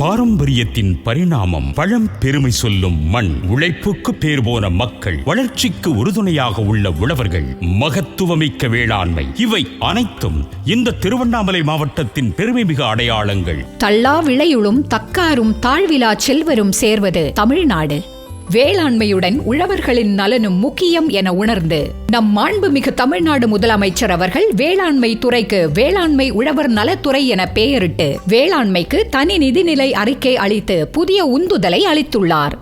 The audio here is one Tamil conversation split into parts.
பாரம்பரியத்தின் பரிணாமம் பழம் பெருமை சொல்லும் மண் உழைப்புக்கு பேர் போன மக்கள் வளர்ச்சிக்கு உறுதுணையாக உள்ள உழவர்கள் மகத்துவமிக்க வேளாண்மை. இவை அனைத்தும் இந்த திருவண்ணாமலை மாவட்டத்தின் பெருமைமிகு அடையாளங்கள். தள்ளா விளையுளும் தக்காரும் தாழ்விலா செல்வரும் சேர்வது தமிழ்நாடு. வேளாண்மையுடன் உழவர்களின் நலனும் முக்கியம் என உணர்ந்து நம் மாண்புமிகு தமிழ்நாடு முதலமைச்சர் அவர்கள் வேளாண்மை துறைக்கு வேளாண்மை உழவர் நலத்துறை என பெயரிட்டு வேளாண்மைக்கு தனி நிதிநிலை அறிக்கை அளித்து புதிய உந்துதலை அளித்துள்ளார்.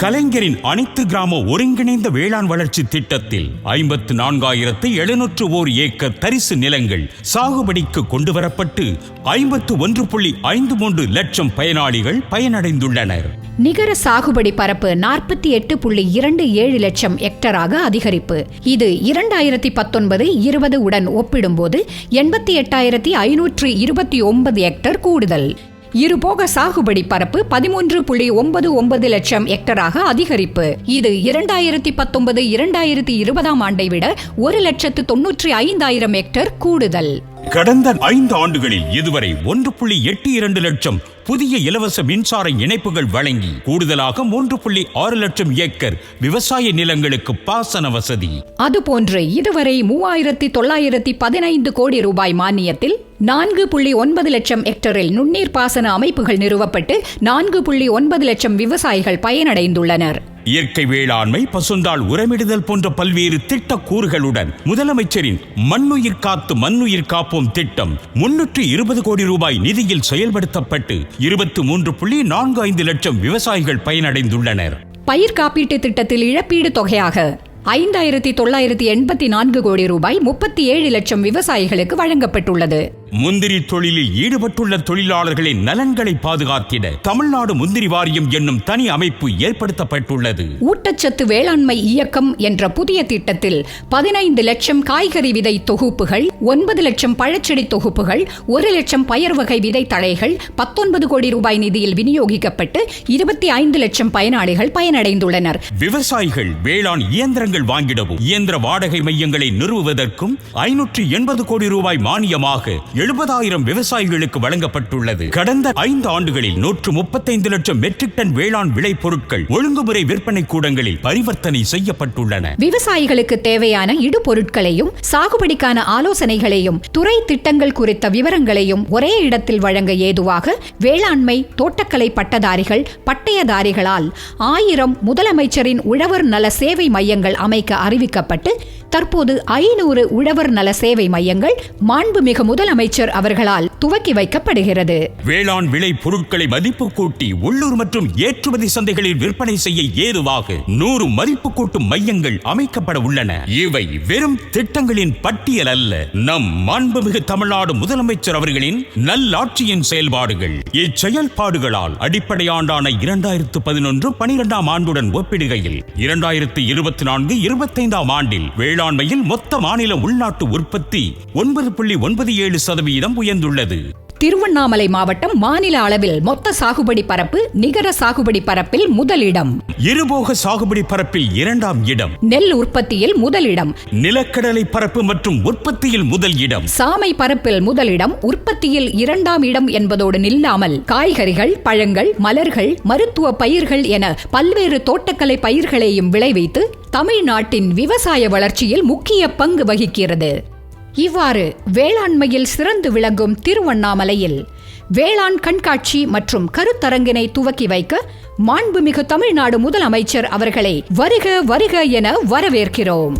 கலைஞரின் அனைத்து கிராம ஒருங்கிணைந்த வேளாண் வளர்ச்சி திட்டத்தில் ஐம்பத்து நான்காயிரத்து எழுநூற்று ஓர் ஏக்கர் தரிசு நிலங்கள் சாகுபடிக்கு கொண்டுவரப்பட்டு ஐம்பத்து ஒன்று புள்ளி ஐந்து மூன்று லட்சம் பயனாளிகள் பயனடைந்துள்ளனர். நிகர சாகுபடி பரப்பு நாற்பத்தி எட்டு புள்ளி இரண்டு ஏழு லட்சம் ஹெக்டராக அதிகரிப்பு. இது இரண்டாயிரத்தி பத்தொன்பது இருபது உடன் ஒப்பிடும்போது எண்பத்தி எட்டாயிரத்தி ஐநூற்று இருபத்தி ஒன்பது ஹெக்டர் கூடுதல். இருபோக சாகுபடி பரப்பு பதிமூன்று புள்ளி ஒன்பது ஒன்பது லட்சம் ஹெக்டராக அதிகரிப்பு. இது இரண்டாயிரத்தி பத்தொன்பது இரண்டாயிரத்தி இருபதாம் ஆண்டை விட ஒரு லட்சத்து தொன்னூற்றி ஐந்தாயிரம் ஹெக்டர் கூடுதல். கடந்த ஐந்து ஆண்டுகளில் இதுவரை ஒன்று புள்ளி எட்டு இரண்டு லட்சம் புதிய இலவச மின்சார இணைப்புகள் வழங்கி கூடுதலாக மூன்று புள்ளி ஆறு லட்சம் ஏக்கர் விவசாய நிலங்களுக்கு பாசன வசதி. அதுபோன்று இதுவரை மூவாயிரத்தி தொள்ளாயிரத்தி பதினைந்து கோடி ரூபாய் மானியத்தில் நான்கு புள்ளி ஒன்பது லட்சம் ஹெக்டரில் நுண்ணீர் பாசன அமைப்புகள் நிறுவப்பட்டு நான்கு புள்ளி ஒன்பது லட்சம் விவசாயிகள் பயனடைந்துள்ளனர். இயற்கை வேளாண்மை பசுந்தாள் உரமிடுதல் போன்ற பல்வேறு திட்ட கூறுகளுடன் முதலமைச்சரின் மண்ணுயிர் காத்து மண்ணுயிர் காப்போம் திட்டம் முன்னூற்று இருபது கோடி ரூபாய் நிதியில் செயல்படுத்தப்பட்டு இருபத்து மூன்று புள்ளி நான்கு ஐந்து லட்சம் விவசாயிகள் பயனடைந்துள்ளனர். பயிர் காப்பீட்டு திட்டத்தில் இழப்பீடு தொகையாக ஐந்தாயிரத்தி தொள்ளாயிரத்தி எண்பத்தி நான்கு கோடி ரூபாய் முப்பத்தி ஏழு லட்சம் விவசாயிகளுக்கு வழங்கப்பட்டுள்ளது. முந்திரி தொழிலில் ஈடுபட்டுள்ள தொழிலாளர்களின் நலன்களை பாதுகாத்திட தமிழ்நாடு முந்திரி வாரியம் என்னும் தனி அமைப்பு ஏற்படுத்தப்பட்டுள்ளது. ஊட்டச்சத்து வேளாண்மை இயக்கம் என்ற புதிய திட்டத்தில் பதினைந்து லட்சம் காய்கறி விதை தொகுப்புகள் ஒன்பது லட்சம் பழச்செடி தொகுப்புகள் ஒரு லட்சம் பயர் வகை விதை தழைகள் பத்தொன்பது கோடி ரூபாய் நிதியில் விநியோகிக்கப்பட்டு இருபத்தி ஐந்து லட்சம் பயனாளிகள் பயனடைந்துள்ளனர். விவசாயிகள் வேளாண் இயந்திரங்கள் வாங்கிடவும் இயந்திர வாடகை மையங்களை நிறுவுவதற்கும் ஐநூற்று எண்பது கோடி ரூபாய் மானியமாக எழுபதாயிரம் விவசாயிகளுக்கு வழங்கப்பட்டுள்ளது. கடந்த ஐந்து ஆண்டுகளில் நூற்று முப்பத்தைந்து லட்சம் மெட்ரிக் டன் வேளாண் விளை பொருட்கள் ஒழுங்குமுறை விற்பனை கூடங்களில் பரிவர்த்தனை செய்யப்பட்டுள்ளன. விவசாயிகளுக்கு தேவையான இடுபொருட்களையும் சாகுபடிக்கான ஆலோசனைகளையும் துறை திட்டங்கள் குறித்த விவரங்களையும் ஒரே இடத்தில் வழங்க ஏதுவாக வேளாண்மை தோட்டக்கலை பட்டதாரிகள் பட்டயதாரிகளால் ஆயிரம் முதலமைச்சரின் உழவர் நல சேவை மையங்கள் அமைக்க அறிவிக்கப்பட்டு தற்போது ஐநூறு உழவர் நல சேவை மையங்கள் மாண்புமிகு முதலமைச்சர் அவர்களால் துவக்கி வைக்கப்படுகிறது. வேளாண் விளை பொருட்களை மதிப்பு கூட்டி உள்ளூர் மற்றும் ஏற்றுமதி சந்தைகளில் விற்பனை செய்ய ஏதுவாக நூறு மதிப்பு கூட்டும் மையங்கள் அமைக்கப்பட உள்ளன. இவை வெறும் திட்டங்களின் பட்டியல் அல்ல. நம் மாண்புமிகு தமிழ்நாடு முதலமைச்சர் அவர்களின் நல்லாட்சியின் செயல்பாடுகள். இச்செயல்பாடுகளால் அடிப்படையாண்டான இரண்டாயிரத்து பதினொன்று பனிரெண்டாம் ஆண்டுடன் ஒப்பிடுகையில் இரண்டாயிரத்து இருபத்தி நான்கு இருபத்தைந்தாம் ஆண்டில் வேளாண்மையில் மொத்த மாநில உள்நாட்டு உற்பத்தி ஒன்பது புள்ளி ஒன்பது ஏழு சதவீதம் உயர்ந்துள்ளது. திருவண்ணாமலை மாவட்டம் மாநில அளவில் மொத்த சாகுபடி பரப்பு நிகர சாகுபடி பரப்பில் முதலிடம். இருபோக சாகுபடி பரப்பில் இரண்டாம் இடம். நெல் உற்பத்தியில் முதலிடம். நிலக்கடலை பரப்பு மற்றும் உற்பத்தியில் முதல் இடம். சாமை பரப்பில் முதலிடம் உற்பத்தியில் இரண்டாம் இடம் என்பதோடு நில்லாமல் காய்கறிகள் பழங்கள் மலர்கள் மருத்துவ பயிர்கள் என பல்வேறு தோட்டக்கலை பயிர்களையும் விளைவித்து தமிழ்நாட்டின் விவசாய வளர்ச்சியில் முக்கிய பங்கு வகிக்கிறது. இவ்வாறு வேளாண்மையில் சிறந்து விளங்கும் திருவண்ணாமலையில் வேளாண் கண்காட்சி மற்றும் கருத்தரங்கினை துவக்கி வைக்க மாண்புமிகு தமிழ்நாடு முதலமைச்சர் அவர்களை வருக வருக என வரவேற்கிறோம்.